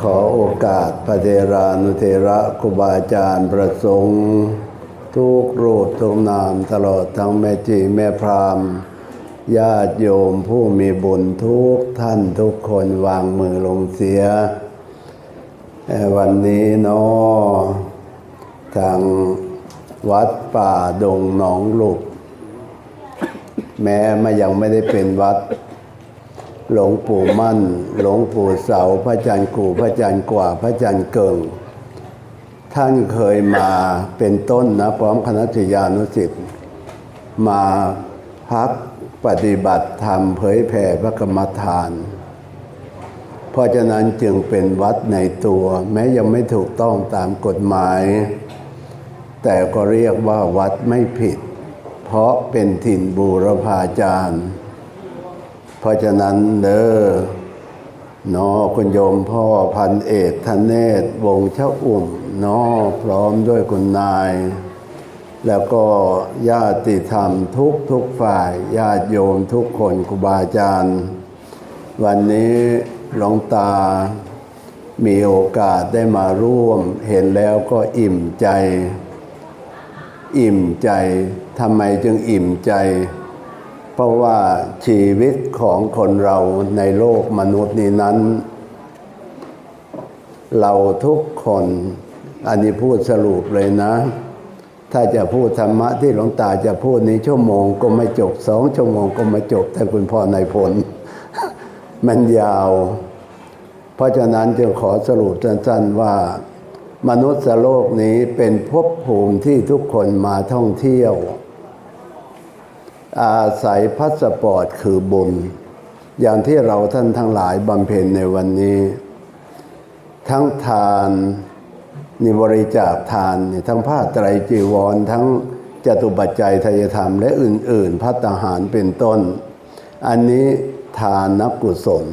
ขอโอกาสพระเทรานุเทระครูบาอาจารย์ประสงค์ทุกรูปทุกนามตลอดทั้งแม่จีแม่พรามญาติโยมผู้มีบุญทุกท่านทุกคนวางมือลงเสีย วันนี้เนาะทางวัดป่าดงหนองลุก แม้มายังไม่ได้เป็นวัด หลวงปู่มั่น หลวงปู่เสา พระอาจารย์กู่พระอาจารย์กว่า พระอาจารย์เกิง ท่านเคยมาเป็นต้นนะพร้อมคณะศิยานุสิษย์มาพักปฏิบัติธรรมเผยแผ่พระกรรมฐาน เพราะฉะนั้นจึงเป็นวัดในตัว แม้ยังไม่ถูกต้องตามกฎหมาย แต่ก็เรียกว่าวัดไม่ผิด เพราะเป็นถิ่นบูรพาจารย์ เพราะฉะนั้นเด้อเนอคุณโยมพ่อพันเอกธเนศวงเช่าอุ่มนอพร้อมด้วยคุณนาย แล้วก็ญาติธรรมทุกทุกฝ่าย ญาติโยมทุกคนครูบาอาจารย์ วันนี้หลวงตามีโอกาสได้มาร่วม เห็นแล้วก็อิ่มใจ อิ่มใจทำไมจึงอิ่มใจ เพราะว่าชีวิตของคนเราในโลกมนุษย์นี้นั้น เราทุกคนอันนี้พูดสรุปเลยนะ ถ้าจะพูดธรรมะที่หลวงตาจะพูดนี้ชั่วโมงก็ไม่จบสองชั่วโมงก็ไม่จบ แต่คุณพ่อในผล มันยาว เพราะฉะนั้นจึงขอสรุปสั้นๆว่ามนุษย์โลกนี้เป็นภพภูมิที่ทุกคนมาท่องเที่ยว อาศัยพัสปอร์ตคือบุญ อย่างที่เราท่านทั้งหลายบำเพ็ญในวันนี้ ทั้งทานนิบริจาคทาน ทั้งผ้าไตรจีวร ทั้งจตุปัจจัยทายธรรม และอื่น ๆ พัตหารเป็นต้น อันนี้ทานนักกุศล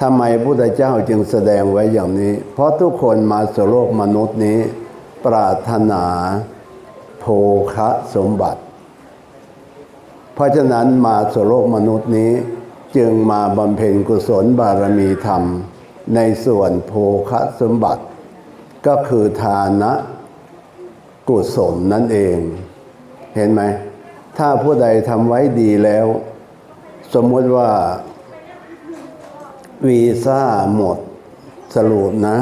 ทำไมพระพุทธเจ้าจึงแสดงไว้อย่างนี้ เพราะทุกคนมาสู่โลกมนุษย์นี้ ปรารถนาโภคะสมบัติ เพราะฉะนั้นมาสู่โลกมนุษย์นี้จึงมาบำเพ็ญกุศลบารมีธรรม ในส่วนโภคสมบัติ ก็คือทานะกุศลนั่นเอง เห็นไหม ถ้าผู้ใดทำไว้ดีแล้ว สมมติว่า วีซ่าหมดสรุปนะ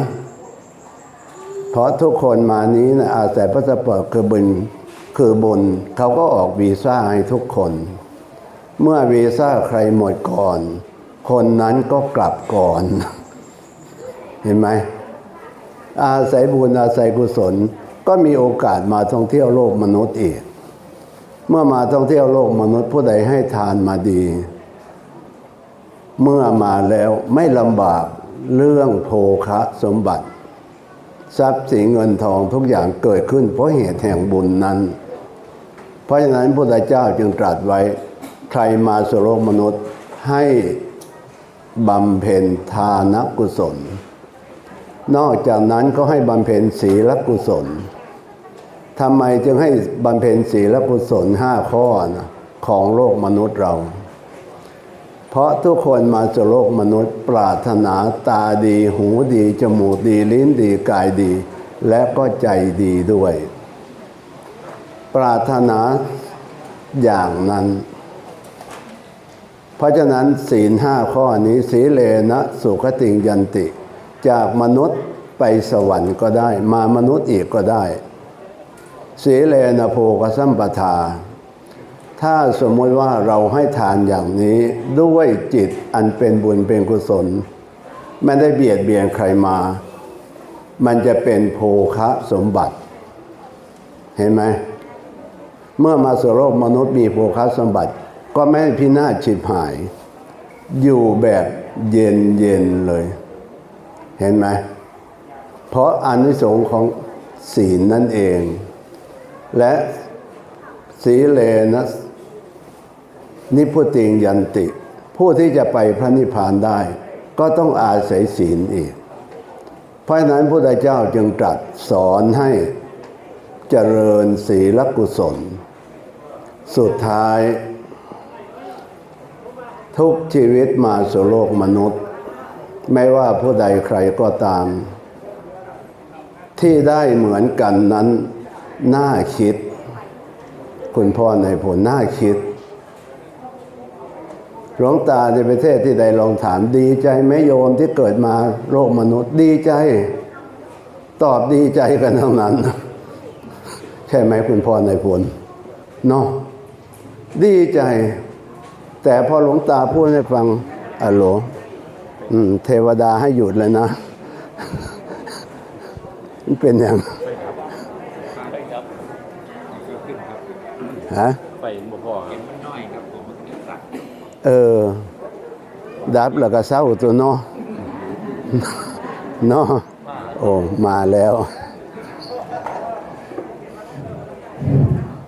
เพราะทุกคนมานี้นะอาศัยพาสปอร์ตคือบุญ คือบุญเขาก็ออกวีซ่าให้ทุกคน เมื่อวีซ่าใครหมดก่อน คนนั้นก็กลับก่อน เห็นไหม อาศัยบุญอาศัยกุศล ก็มีโอกาสมาท่องเที่ยวโลกมนุษย์อีก เมื่อมาท่องเที่ยวโลกมนุษย์ผู้ใดให้ทานมาดี เมื่อมาแล้วไม่ลำบากเรื่องโภคะสมบัติทรัพย์สินเงินทองทุกอย่างเกิดขึ้นเพราะเหตุแห่งบุญนั้น เพราะฉะนั้นพระพุทธเจ้าจึงตรัสไว้ ใครมาสู่โลกมนุษย์ให้บำเพ็ญทานกุศล นอกจากนั้นก็ให้บำเพ็ญศีลกุศลทำไมจึงให้บำเพ็ญศีลกุศลห้าข้อนะของโลกมนุษย์เรา เพราะทุกคนมาสู่โลกมนุษย์ ปรารถนาตาดี หูดี จมูกดี ลิ้นดีกายดี และก็ใจดีด้วย ปรารถนาอย่างนั้น เพราะฉะนั้นศีลห้าข้อนี้สีเลนะสุขติงยันติ จากมนุษย์ไปสวรรค์ก็ได้ มามนุษย์อีกก็ได้ สีเลนะโภกสัมปทา ถ้าสมมติว่าเราให้ทานอย่างนี้ด้วยจิตอันเป็นบุญเป็นกุศล ไม่ได้เบียดเบียนใครมา มันจะเป็นโภคะสมบัติ เห็นไหม เมื่อมาสู่โลกมนุษย์มีโภคะสมบัติ ก็ไม่พินาศฉิบหาย อยู่แบบเย็นเย็นเลย เห็นไหม เพราะอานิสงส์ของศีลนั่นเอง และสีเลนะนิพุติงยันติ ผู้ที่จะไปพระนิพพานได้ ก็ต้องอาศัยศีลอีก เพราะนั้นพระพุทธเจ้าจึงตรัสสอนให้ เจริญศีลกุศล สุดท้าย ทุกชีวิตมาสู่โลกมนุษย์ ไม่ว่าผู้ใดใครก็ตาม ที่ได้เหมือนกันนั้นน่าคิด คุณพ่อในผลน่าคิดหลวงตาในประเทศที่ใดลองถามดีใจไหมโยมที่เกิดมาโลกมนุษย์ดีใจ ตอบดีใจกันทั้งนั้น ใช่ไหมคุณพ่อในผลเนาะดีใจ แต่พอหลวงตาพูดให้ฟังอะโหลอืมเทวดาให้หยุดเลยนะ มันเป็นอย่างไปครับฮะไปบ่อครับเออ ดับแล้วก็เศร้าตัวเนาะเนาะโอ้มาแล้ว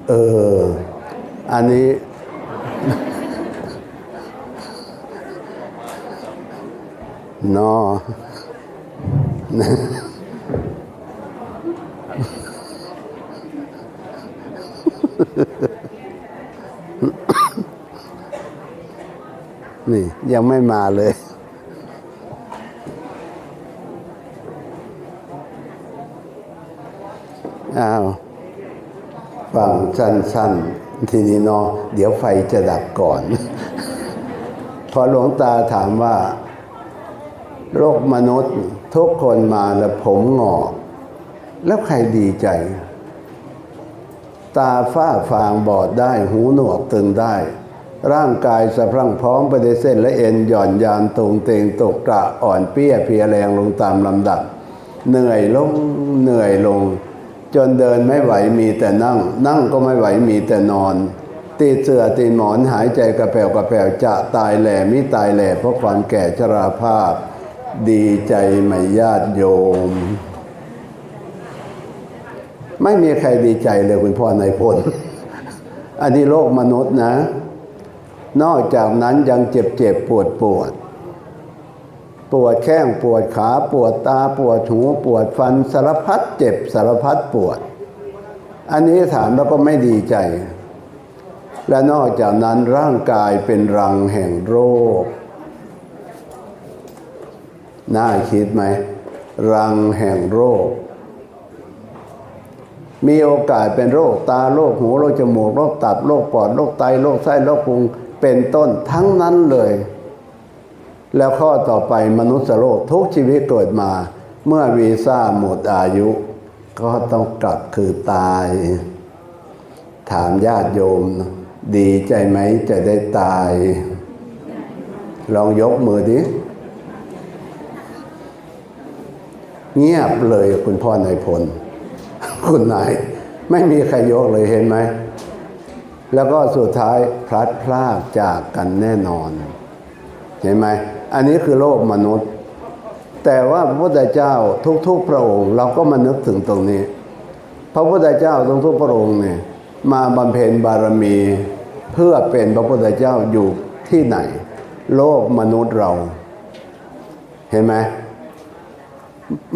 เออ อันนี้เนาะนี่ ยังไม่มาเลย อ้าว สั้น ๆ ทีนี้เนาะเดี๋ยวไฟจะดับก่อน พอหลวงตาถามว่า โลกมนุษย์ ทุกคนมาแล้วผมงอก แล้วใครดีใจ ตาฝ้าฟางบอดได้หูหนวกตึงได้ ร่างกายสะพรั่งพร้อมไปด้วยเส้นและเอ็นหย่อนยานตรงเตงตกกระอ่อนเปี้ยเพียแรงลงตามลำดับ เหนื่อยลงเหนื่อยลง จนเดินไม่ไหวมีแต่นั่ง นั่งก็ไม่ไหวมีแต่นอน ตีเสือตีหมอนหายใจกระแผ่วกระแผ่วจะตายแหล่มิตายแหล่เพราะความแก่ชราภาพ ดีใจไหมญาติโยม ไม่มีใครดีใจเลยคุณพ่อในพลอันนี้โลกมนุษย์นะ นอกจากนั้นยังเจ็บเจ็บปวดปวด ปวดแข้งปวดขาปวดตาปวดหูปวดฟันสารพัดเจ็บสารพัดปวด อันนี้ถามแล้วก็ไม่ดีใจ และนอกจากนั้นร่างกายเป็นรังแห่งโรค น่าคิดไหม รังแห่งโรค มีโอกาสเป็นโรคตาโรคหูโรคจมูกโรคตับโรคปอดโรคไตโรคไส้โรคพุงเป็นต้นทั้งนั้นเลย แล้วข้อต่อไปมนุษย์โลกทุกชีวิตเกิดมา เมื่อวีซ่าหมดอายุ ก็ต้องกลับคือตาย ถามญาติโยม ดีใจไหมจะได้ตาย ลองยกมือดิ เงียบเลยคุณพ่อนายพล คุณนายไม่มีใครยกเลยเห็นไหม แล้วก็สุดท้ายพลัดพรากจากกันแน่นอน เห็นไหม อันนี้คือโลกมนุษย์ แต่ว่าพระพุทธเจ้าทุกๆพระองค์ เราก็มานึกถึงตรงนี้ พระพุทธเจ้าทุกๆพระองค์เนี่ยมาบำเพ็ญบารมีเพื่อเป็นพระพุทธเจ้าอยู่ที่ไหน โลกมนุษย์เรา เห็นไหม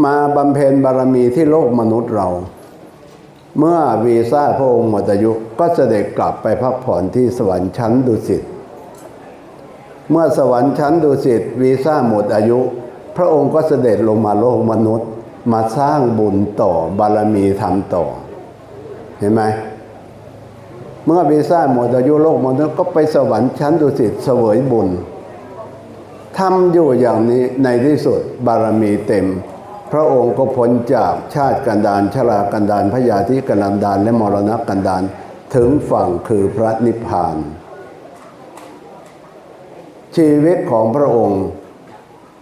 มาบำเพ็ญบารมีที่โลกมนุษย์เรา เมื่อวีซ่าพระองค์หมดอายุก็เสด็จกลับไปพักผ่อนที่สวรรค์ชั้นดุสิต เมื่อสวรรค์ชั้นดุสิตวีซ่าหมดอายุ พระองค์ก็เสด็จลงมาโลกมนุษย์ มาสร้างบุญต่อบารมีทำต่อ เห็นไหมเมื่อวีซ่าหมดอายุโลกมนุษย์ก็ไปสวรรค์ชั้นดุสิตเสวยบุญทำอยู่อย่างนี้ในที่สุดบารมีเต็ม พระองค์ก็พ้นจากชาติกันดารชรากันดารพยาธิกันดารและมรณะกันดารถึงฝั่งคือพระนิพพาน ชีวิตของพระองค์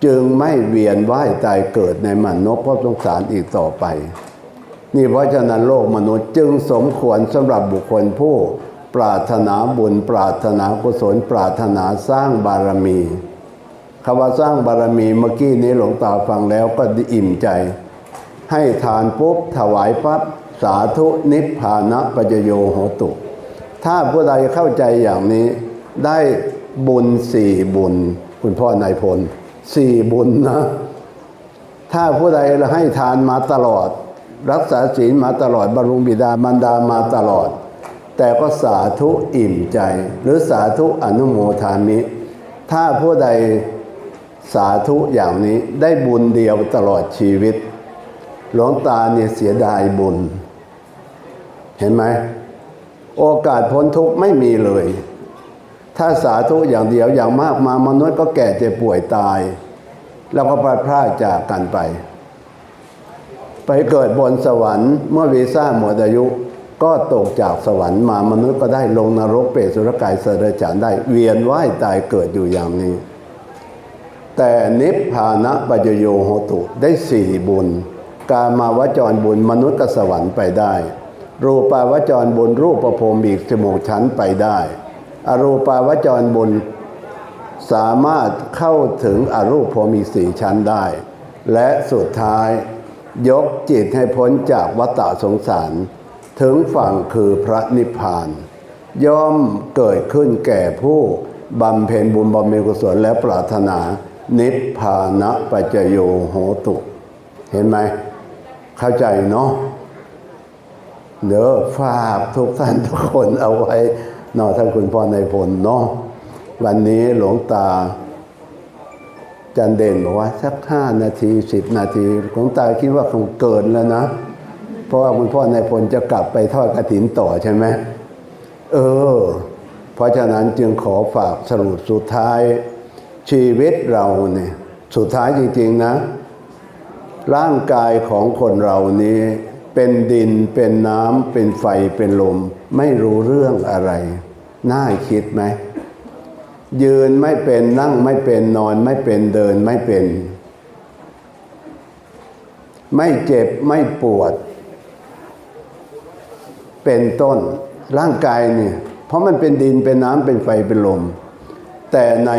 จึงไม่เวียนว่ายตายเกิดในมนกพระสงสารอีกต่อไป นี่เพราะฉะนั้นโลกมนุษย์จึงสมควรสำหรับบุคคลผู้ ปรารถนาบุญ ปรารถนากุศล ปรารถนาสร้างบารมีคำว่าสร้างบารมีเมื่อกี้นี้หลวงตาฟังแล้วก็อิ่มใจ ให้ทานปุ๊บถวายปั๊บสาธุนิพพานะปัจโยโหตุ ถ้าผู้ใดเข้าใจอย่างนี้ได้ บุญสี่บุญ คุณพ่อนายพลสี่บุญนะ ถ้าผู้ใดให้ทานมาตลอด รักษาศีลมาตลอดบำรุงบิดามารดามาตลอด แต่ก็สาธุอิ่มใจ หรือสาธุอนุโมทามิ ถ้าผู้ใดสาธุอย่างนี้ได้บุญเดียวตลอดชีวิต หลวงตาเนี่ยเสียดายบุญ เห็นไหม โอกาสพ้นทุกข์ไม่มีเลย ถ้าสาธุอย่างเดียวอย่างมากมามนุษย์ก็แก่เจ็บป่วยตาย แล้วก็พลาดพลาดจากกันไป ไปเกิดบนสวรรค์เมื่อวีซ่าหมดอายุก็ตกจากสวรรค์มามนุษย์ก็ได้ลงนรกเปรตสุรกายเสดจานได้ เวียนว่ายตายเกิดอยู่อย่างนี้ แต่นิพพานะปัจโยโหตุได้สี่บุญ การมาวจรบุญมนุษย์กับสวรรค์ไปได้ รูปาวจรบุญรูปประพรมอีกจมูกชั้นไปได้ อรูปาวจรบุญ สามารถเข้าถึงอรูปพรหมีสี่ชั้นได้ และสุดท้ายยกจิตให้พ้นจากวัฏสงสาร ถึงฝั่งคือพระนิพพาน ย่อมเกิดขึ้นแก่ผู้บำเพ็ญบุญบำเพ็ญกุศลและปรารถนา นิพพานะปัจจโยโหตุ เห็นไหม เข้าใจเนาะเดี๋ยวฝากทุกท่านทุกคนเอาไว้ นอท่านคุณพ่อในายพลเนาะวันนี้หลวงตา จันเด่นบอกว่าสักห้านาทีสิบนาทีหลวงตาคิดว่าคงเกินแล้วนะ เพราะว่าคุณพ่อในายพลจะกลับไปทอดกระถินต่อใช่ไหมเออ เพราะฉะนั้นจึงขอฝากสรุปสุดท้ายชีวิตเราเนี่ยสุดท้ายจริง ๆ นะ ร่างกายของคนเรานี้ เป็นดินเป็นน้ำเป็นไฟเป็นลม ไม่รู้เรื่องอะไร น่าคิดไหม ยืนไม่เป็นนั่งไม่เป็นนอนไม่เป็นเดินไม่เป็น ไม่เจ็บไม่ปวด เป็นต้นร่างกายเนี่ยเพราะมันเป็นดินเป็นน้ำเป็นไฟเป็นลม แต่ใน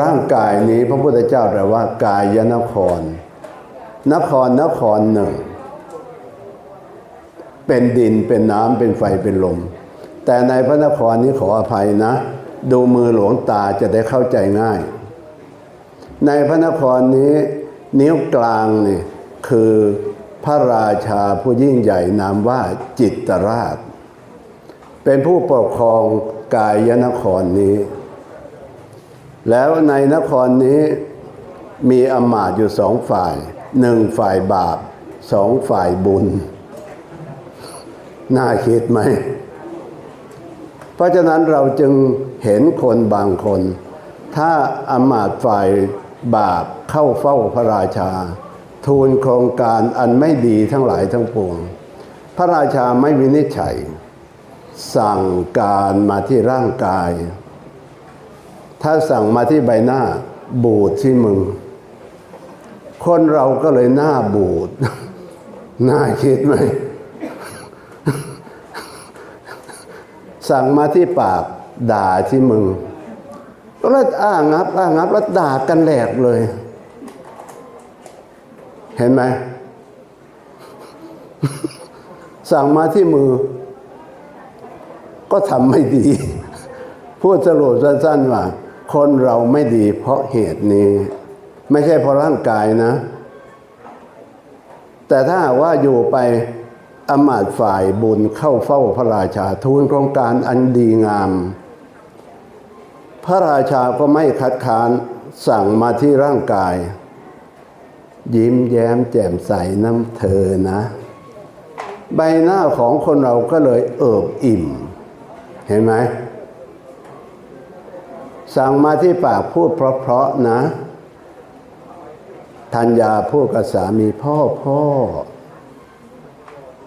ร่างกายนี้พระพุทธเจ้าตรัสว่ากายนคร นครนครหนึ่ง เป็นดินเป็นน้ำเป็นไฟเป็นลม แต่ในพระนครนี้ขออภัยนะ ดูมือหลวงตาจะได้เข้าใจง่าย ในพระนครนี้นิ้วกลางนี่คือพระราชาผู้ยิ่งใหญ่นามว่าจิตราช เป็นผู้ปกครองกายนครนี้ แล้วในนครนี้มีอำมาตย์อยู่สองฝ่ายหนึ่งฝ่ายบาปสองฝ่ายบุญ น่าคิดไหม เพราะฉะนั้นเราจึงเห็นคนบางคน ถ้าอมาตย์ฝ่ายบาปเข้าเฝ้าพระราชา ทูลโครงการอันไม่ดีทั้งหลายทั้งปวง พระราชาไม่วินิจฉัย สั่งการมาที่ร่างกาย ถ้าสั่งมาที่ใบหน้าบูดที่มึง คนเราก็เลยหน้าบูด น่าคิดไหม สั่งมาที่ปากด่าที่มึงก็เลยอ้างับอ้างับแล้วด่ากันแหลกเลย เห็นไหมสั่งมาที่มือ ก็ทำไม่ดี พูดสรุปสั้นๆว่า คนเราไม่ดีเพราะเหตุนี้ ไม่ใช่เพราะร่างกายนะ แต่ถ้าว่าอยู่ไป อมาตฝ่ายบุญเข้าเฝ้าพระราชาทูลโครงการอันดีงาม พระราชาก็ไม่คัดค้านสั่งมาที่ร่างกาย ยิ้มแย้มแจ่มใสน้ำเธอนะ ใบหน้าของคนเราก็เลยเอิบอิ่ม เห็นไหม สั่งมาที่ปากพูดเพราะๆนะ ธัญญาพูดกับสามีพ่อพ่อ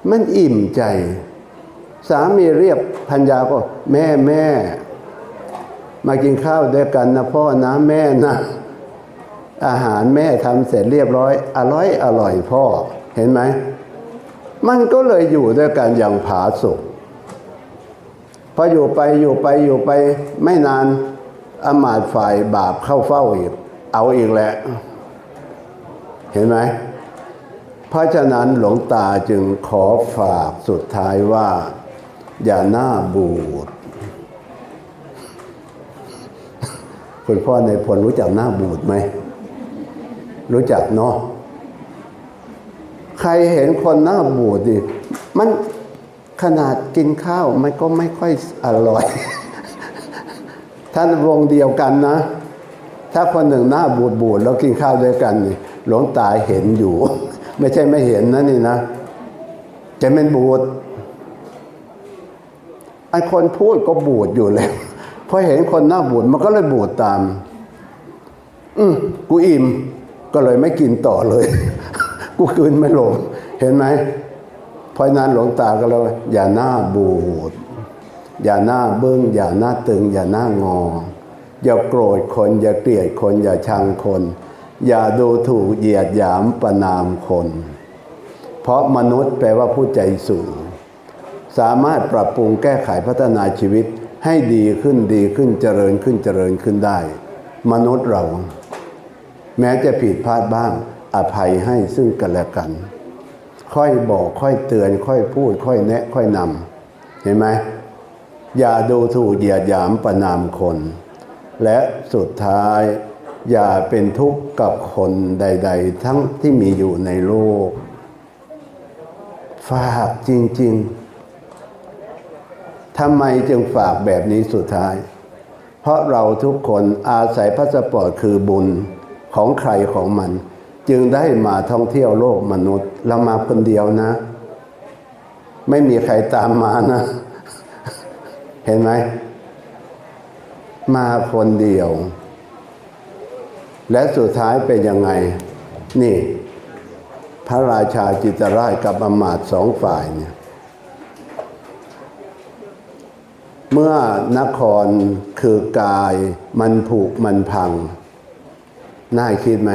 มันอิ่มใจ สามีเรียกธัญญาก็ แม่แม่ มากินข้าวด้วยกันนะพ่อนะแม่นะอาหารแม่ทำเสร็จเรียบร้อย อร่อยอร่อยพ่อ เห็นไหม มันก็เลยอยู่ด้วยกันอย่างผาสุกพออยู่ไปอยู่ไปอยู่ไปไม่นานอมาตฝ่ายบาปเข้าเฝ้าอีก เอาอีกแหละ เห็นไหม เพราะฉะนั้นหลวงตาจึงขอฝากสุดท้ายว่า อย่าหน้าบูดคุณพ่อในพลรู้จักหน้าบูดไหม รู้จักเนาะใครเห็นคนหน้าบูดดิมันขนาดกินข้าวมันก็ไม่ค่อยอร่อย ท่านวงเดียวกันนะ ถ้าคนหนึ่งหน้าบูดบูดแล้วกินข้าวด้วยกันหลวงตาเห็นอยู่ ไม่ใช่ไม่เห็นนะนี่นะจะเป็นบูดไอ้คนพูดก็บูดอยู่แล้วพอเห็นคนหน้าบูดมันก็เลยบูดตาม อืมกูอิ่มก็เลยไม่กินต่อเลย กูคืนไม่ลงเห็นไหมเพราะนั้นหลวงตาก็เลยอย่าหน้าบูด อย่าหน้าเบึ้งอย่าหน้าตึง อย่าหน้างอ อย่าโกรธคน อย่าเกลียดคน อย่าชังคน อย่าดูถูกเหยียดหยามประนามคน เพราะมนุษย์แปลว่าผู้ใจสูง สามารถปรับปรุงแก้ไขพัฒนาชีวิตให้ดีขึ้นดีขึ้นเจริญขึ้นเจริญขึ้นได้ มนุษย์เรา แม้จะผิดพลาดบ้าง อภัยให้ซึ่งกันและกัน ค่อยบอกค่อยเตือน ค่อยพูด ค่อยแนะ ค่อยนำเห็นไหมอย่าดูถูกเหยียดหยามประนามคน และสุดท้าย อย่าเป็นทุกข์กับคนใด ๆ ทั้งที่มีอยู่ในโลก ฝากจริง ๆทำไมจึงฝากแบบนี้สุดท้าย เพราะเราทุกคนอาศัยพาสปอร์ตคือบุญของใครของมัน จึงได้มาท่องเที่ยวโลกมนุษย์ เรามาคนเดียวนะ ไม่มีใครตามมานะ เห็นไหม มาคนเดียว และสุดท้ายเป็นยังไง นี่ พระราชาจิตรราชกับอมาตสองฝ่ายเนี่ยเมื่อนครคือกายมันผุมันพัง น่าคิดไหม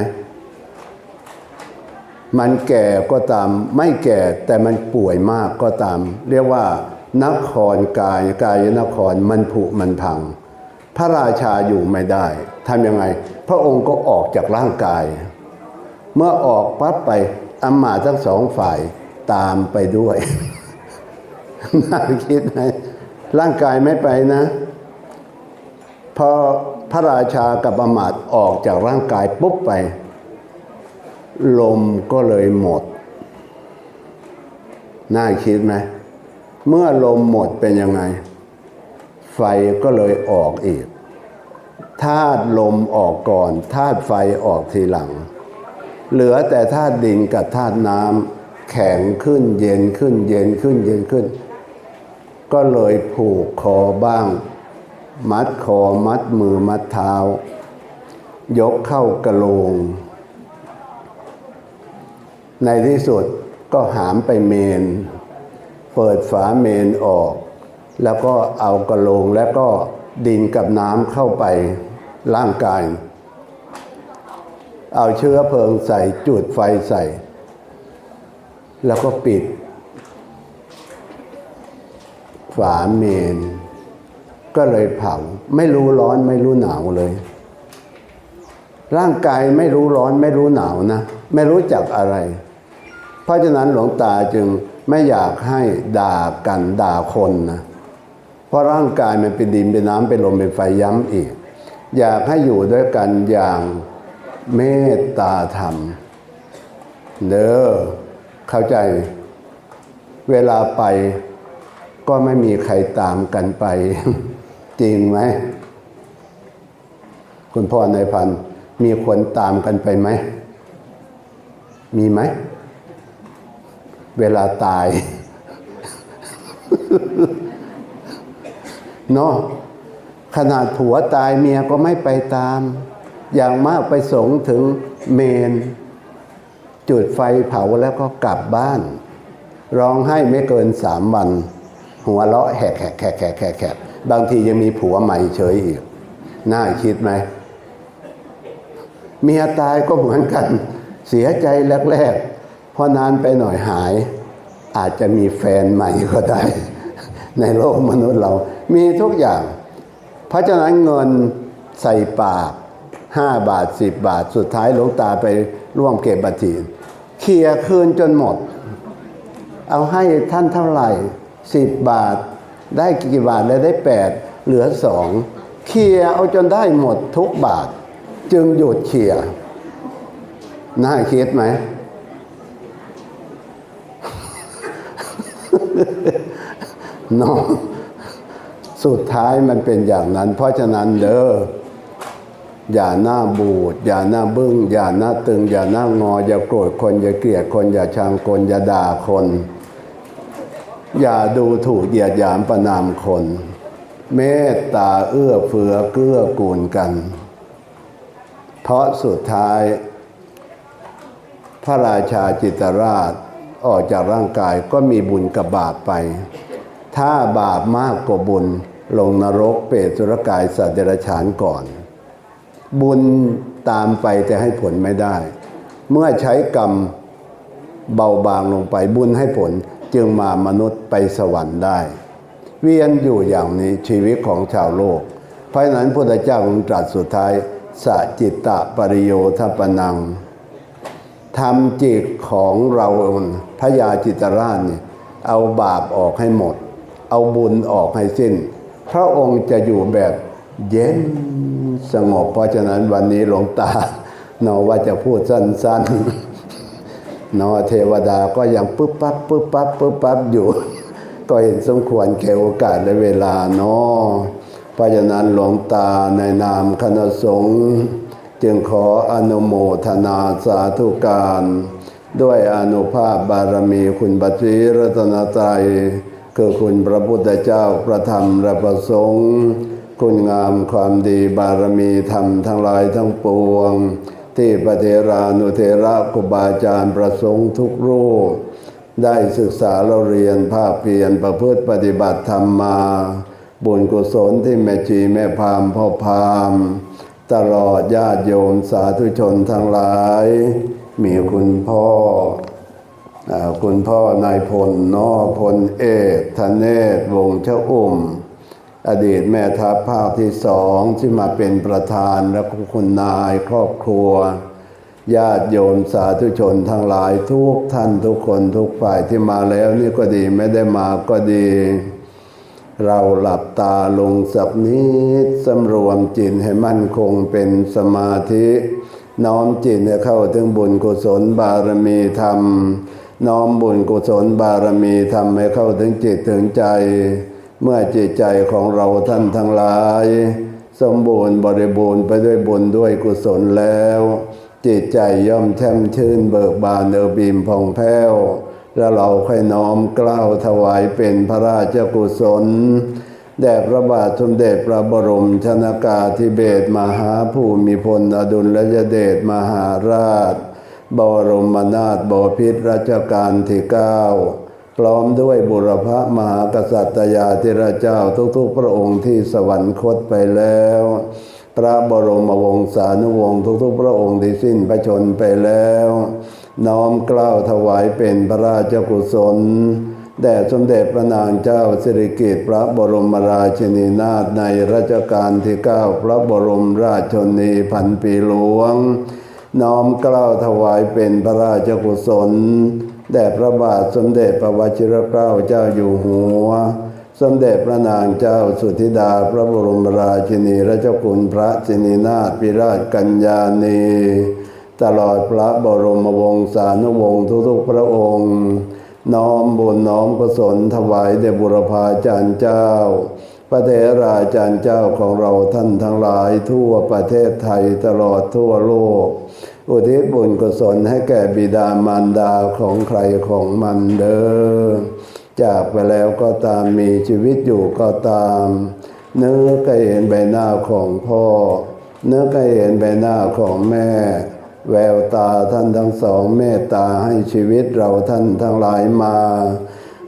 มันแก่ก็ตาม ไม่แก่แต่มันป่วยมากก็ตาม เรียกว่านครกายกายนครมันผุมันพัง พระราชาอยู่ไม่ได้ ทำยังไง พระองค์ก็ออกจากร่างกาย เมื่อออกปั๊บไปอำมาทั้งสองฝ่ายตามไปด้วย น่าคิดไหมร่างกายไม่ไปนะ พอพระราชากับอำมาตออกจากร่างกายปุ๊บไป ลมก็เลยหมด น่าคิดไหมเมื่อลมหมดเป็นยังไง ไฟก็เลยออกอีก ธาตุลมออกก่อนธาตุไฟออกทีหลัง เหลือแต่ธาตุดินกับธาตุน้ำแข็งขึ้นเย็นขึ้นเย็นขึ้นเย็นขึ้น ก็เลยผูกคอบ้าง มัดคอมัดมือมัดเท้า ยกเข้ากระโหลง ในที่สุดก็หามไปเมน เปิดฝาเมนออก แล้วก็เอากระโหลงแล้วก็ดินกับน้ำเข้าไป ร่างกาย เอาเชื้อเพลิงใส่จุดไฟใส่ แล้วก็ปิด ฝาเมน ก็เลยเผาไม่รู้ร้อนไม่รู้หนาวเลย ร่างกายไม่รู้ร้อนไม่รู้หนาวนะ ไม่รู้จักอะไร เพราะฉะนั้นหลวงตาจึงไม่อยากให้ด่ากันด่าคนนะเพราะร่างกายมันเป็นดินเป็นน้ำเป็นลมเป็นไฟย้ำอีก อยากให้อยู่ด้วยกันอย่างเมตตาธรรม เด้อเข้าใจ เวลาไปก็ไม่มีใครตามกันไป จริงไหม คุณพ่อในพัน มีคนตามกันไปไหม มีไหม เวลาตาย เนาะ ขนาดผัวตายเมียก็ไม่ไปตาม อย่างมากไปสงถึงเมน จุดไฟเผาแล้วก็กลับบ้าน ร้องไห้ไม่เกินสามวัน หัวเราะแหกแหกแหกแหกแหกแหกบางทียังมีผัวใหม่เฉยอีก น่าคิดไหม เมียตายก็เหมือนกัน เสียใจแรกๆพอนานไปหน่อยหาย อาจจะมีแฟนใหม่ก็ได้ ในโลกมนุษย์เรา มีทุกอย่าง เพราะฉะนั้นเงินใส่ปากห้าบาทสิบบาท สุดท้ายหลวงตาไปร่วมเก็บบัตรีเคลียร์คืนจนหมด เอาให้ท่านเท่าไหร่สิบบาท ได้กี่บาทเลยได้แปดเหลือสองเคลียร์เอาจนได้หมดทุกบาท จึงหยุดเคลียร์น่าคิดไหมน้อง สุดท้ายมันเป็นอย่างนั้น เพราะฉะนั้นเด้ออย่าหน้าบูด อย่าหน้าบึ้ง อย่าหน้าตึง อย่าหน้างอ อย่าโกรธคน อย่าเกลียดคน อย่าชังคน อย่าด่าคน อย่าดูถูกเหยียดหยามประนามคน เมตตาเอื้อเฟื้อเกื้อกูลกัน เพราะสุดท้าย พระราชาจิตรราชออกจากร่างกายก็มีบุญกับบาปไป ถ้าบาปมากกว่าบุญ ลงนรกเปรตสุรกายสัตว์เดรัจฉานก่อน บุญตามไปแต่ให้ผลไม่ได้ เมื่อใช้กรรมเบาบางลงไปบุญให้ผลจึงมามนุษย์ไปสวรรค์ได้ เวียนอยู่อย่างนี้ชีวิตของชาวโลก เพราะนั้นพระพุทธเจ้าทรงตรัสสุดท้ายสะจิตตะปริโยทปนังทำจิตของเราพระยาจิตรราชเนี่เอาบาปออกให้หมด เอาบุญออกให้สิ้น พระองค์จะอยู่แบบเย็นสงบ เพราะฉะนั้นวันนี้หลวงตาเนอว่าจะพูดสั้นๆเนอเทวดาก็ยังปึ๊บปั๊บปึ๊บปั๊บปึ๊บปั๊บอยู่ ก็เห็นสมควรแก่โอกาสและเวลาเนาะเพราะฉะนั้นหลวงตาในนามคณะสงฆ์จึงขออนุโมทนาสาธุการ ด้วยอนุภาพบารมีคุณบัตรีรัตนตรัย คือคุณพระพุทธเจ้าพระธรรมและพระสงฆ์คุณงามความดีบารมีธรรมทั้งหลายทั้งปวง ที่พระเทรานุเทระครูบาอาจารย์ประสงค์ทุกรูป ได้ศึกษาเราเรียนภาคเพียรประพฤติปฏิบัติธรรมมา บุญกุศลที่แม่ชีแม่พามพ่อพาม ตลอดญาติโยมสาธุชนทั้งหลาย มีคุณพ่อ คุณพ่อนายพลนอพลเอกธเนศวงศ์เจ้าอุ่ม อดีตแม่ทัพภาคที่สองที่มาเป็นประธานและคุณนายครอบครัว ญาติโยมสาธุชนทั้งหลายทุกท่านทุกคนทุกฝ่ายที่มาแล้วนี่ก็ดีไม่ได้มาก็ดี เราหลับตาลงสักนิดสำรวมจิตให้มั่นคงเป็นสมาธิ น้อมจิตเข้าถึงบุญกุศลบารมีธรรม น้อมบุญกุศลบารมีธรรมให้เข้าถึงจิตถึงใจ เมื่อจิตใจของเราท่านทั้งหลาย สมบูรณ์บริบูรณ์ไปด้วยบุญด้วยกุศลแล้ว จิตใจย่อมแช่มชื่นเบิกบานเอิบอิ่มผ่องแผ้วแล้วเราค่อยน้อมกล้าวถวายเป็นพระราชกุศลแด่พระบาทสมเด็จพระบรมชนากาธิเบศมหาภูมิพลอดุลยเดชมหาราช บรมนาถบพิตรรัชกาลที่เก้าพร้อมด้วยบุรพมหากษัตริยาธิราชเจ้าทุกๆ พระองค์ที่สวรรคตไปแล้ว พระบรมวงศานุวงศ์ทุกๆ พระองค์ที่สิ้นพระชนไปแล้ว น้อมเกล้าวถวายเป็นพระราชกุศลแด่สมเด็จพระนางเจ้าสิริกิติ์พระบรมราชินีนาถในรัชกาลที่เก้าพระบรมราชชนีพันปีหลวง น้อมเกล้าวถวายเป็นพระราชกุศล แด่พระบาทสมเด็จพระวชิรเกล้าเจ้าอยู่หัว สมเด็จพระนางเจ้าสุธิดาพระบรมราชินีราชกุลพระสินีนาถปิราชกัญญาณีตลอดพระบรมวงศานุวงศ์ทุกๆพระองค์ น้อมบุญน้อมกุศลถวายแด่บุรพาจารย์เจ้า พระเถราจารย์เจ้าของเราท่านทั้งหลายทั่วประเทศไทยตลอดทั่วโลก อุทิศบุญกุศลให้แก่บิดามารดาของใครของมันเด้อจากไปแล้วก็ตามมีชีวิตอยู่ก็ตาม เนื้อก็เห็นใบหน้าของพ่อ เนื้อก็เห็นใบหน้าของแม่ แววตาท่านทั้งสองเมตตาให้ชีวิตเราท่านทั้งหลายมา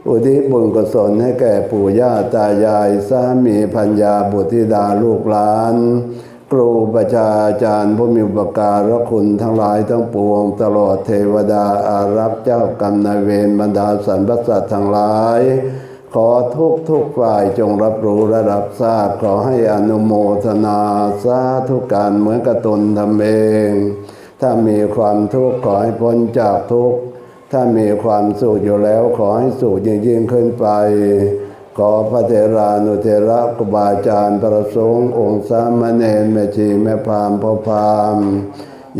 อุทิศบุญกุศลให้แก่ปู่ย่าตายายสามีพัญญาบุตรธิดาลูกหลาน ครูประชาอาจารย์ผู้มีอุปการะคุณทั้งหลายทั้งปวง ตลอดเทวดาอารักษ์เจ้ากรรมนายเวรบรรดาสรรพสัตว์ทั้งหลาย ขอทุกทุกฝ่ายจงรับรู้และรับทราบขอให้อนุโมทนาสาธุการเหมือนกับตนทำเอง ถ้ามีความทุกข์ขอให้พ้นจากทุกข์ ถ้ามีความสุขอยู่แล้วขอให้สุขยิ่งยิ่งขึ้นไป ขอพระเถรานุเถระครูบาอาจารย์ประสงค์องค์สามเณรแม่ชีแม่พามพ่อพาม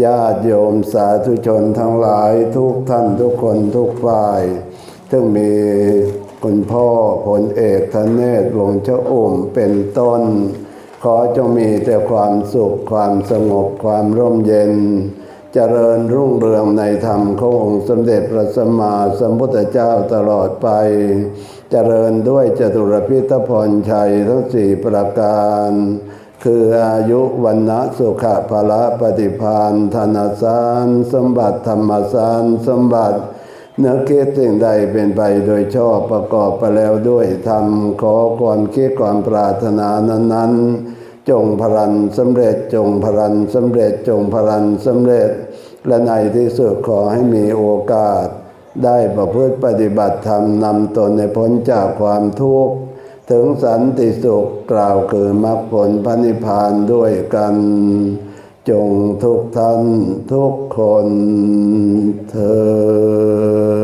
ญาติโยมสาธุชนทั้งหลายทุกท่านทุกคนทุกฝ่าย ซึ่งมีคุณพ่อผลเอกธเนศวงเจ้าอุ่มเป็นต้น ขอจงมีแต่ความสุขความสงบความร่มเย็น เจริญรุ่งเรืองในธรรมขององค์สมเด็จพระสัมมาสัมพุทธเจ้าตลอดไป เจริญด้วยจตุรพิทพรชัยทั้งสี่ประการ คืออายุวันนะสุขภาละปฏิพานธนสารสมบัติธรรมสารสมบัติเนื้อคิดสิ่งใดเป็นไปโดยชอบประกอบไปแล้วด้วยธรรมขอความคิดความปรารถนานั้นๆ จงพลันสำเร็จจงพลันสำเร็จจงพลันสำเร็จ และในที่สุดขอให้มีโอกาส ได้ประพฤติปฏิบัติธรรมนำตนในพ้นจากความทุกข์ ถึงสันติสุขกล่าวคือมรรคผลพระนิพพานด้วยกัน จงทุกท่านทุกคนเธอ